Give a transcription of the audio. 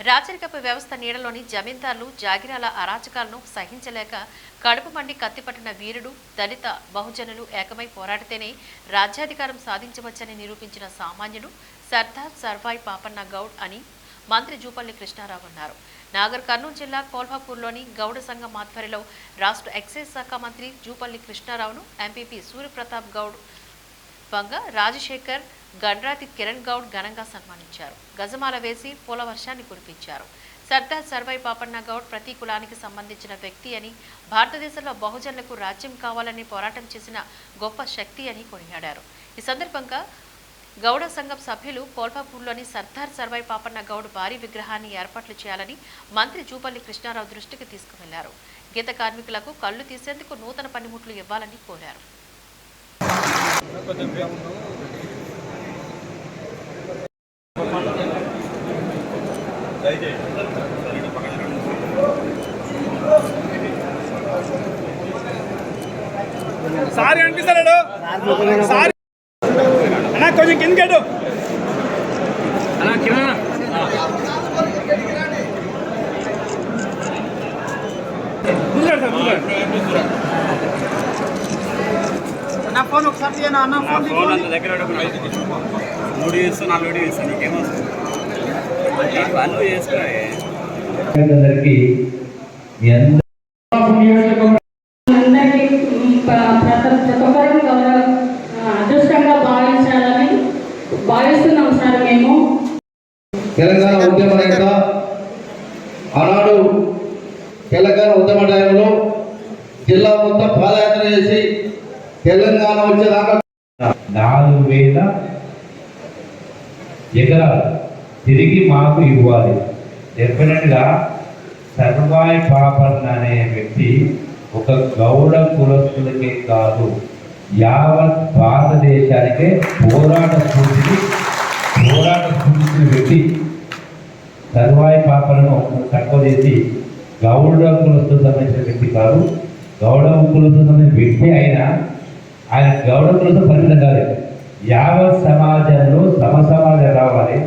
రాచరికపు వ్యవస్థ నీడలోని జమీందార్లు జాగిరాల అరాచకాలను సహించలేక కడుపు మండి కత్తిపట్టిన వీరుడు దళిత బహుజనులు ఏకమై పోరాడితేనే రాజ్యాధికారం సాధించవచ్చని నిరూపించిన సామాన్యుడు సర్దార్ సర్వాయి పాపన్న గౌడ్ అని మంత్రి జూపల్లి కృష్ణారావు అన్నారు. నాగర్ కర్నూలు జిల్లా కోల్హాపూర్లోని గౌడ సంఘం ఆధ్వర్యంలో రాష్ట్ర ఎక్సైజ్ శాఖ మంత్రి జూపల్లి కృష్ణారావును ఎంపీపీ సూర్యప్రతాప్ గౌడ్ వంగ రాజశేఖర్ గండ్రాతి కిరణ్ గౌడ్ ఘనంగా సన్మానించారు. గజమాల వేసి పూల వర్షాన్ని కురిపించారు. సర్దార్ సర్వై పాపన్న గౌడ్ ప్రతి కులానికి సంబంధించిన వ్యక్తి అని భారతదేశంలో బహుజనులకు రాజ్యం కావాలని పోరాటం చేసిన గొప్ప శక్తి అని కొనియాడారు. ఈ సందర్భంగా గౌడ సంఘం సభ్యులు కోల్పాపూర్లోని సర్దార్ సర్వై పాపన్న గౌడ్ భారీ విగ్రహాన్ని ఏర్పాట్లు చేయాలని మంత్రి జూపల్లి కృష్ణారావు దృష్టికి తీసుకువెళ్ళారు. గీత కార్మికులకు కళ్ళు తీసేందుకు నూతన పనిముట్లు ఇవ్వాలని కోరారు. సారీ అనిపిస్తాడు సారీ. అన్నా కొంచెం కిందకెడు అన్నా కింద నా ఫోన్ ఒకసారి తీయనా? నా ఫోన్ ఫోన్ అంత దగ్గర మూడు చేస్తా నాలుగు చేస్తాను నీకేమొస్తుంది? నీకు అన్ను చేసుకున్నాయి భావిస్తున్నాం సార్ మేము. తెలంగాణ ఉద్యమ నేత ఆనాడు తెలంగాణ ఉద్యమ టైంలో జిల్లా మొత్తం పాదయాత్ర చేసి తెలంగాణ వచ్చేదాకా నాలుగు వేల ఎకరాలు తిరిగి మాకు ఇవ్వాలి. డెఫినెట్గా సర్వాయి పాపన్న అనే వ్యక్తి ఒక గౌడ కులస్తులకే కాదు యావత్ భారతదేశానికే పోరాట స్ఫూర్తిని పోరాట స్ఫూర్తిని వ్యక్తి సర్వాయి పాపలను తక్కువ చేసి గౌడ కులస్తులకు సంబంధించిన వ్యక్తి కాదు గౌడ కులస్తులకు సంబంధించిన వ్యక్తి అయినా ఆయన గౌడ కులతో పరిమితం కాలేదు. యావత్ సమాజంలో సమ సమాజం రావాలి.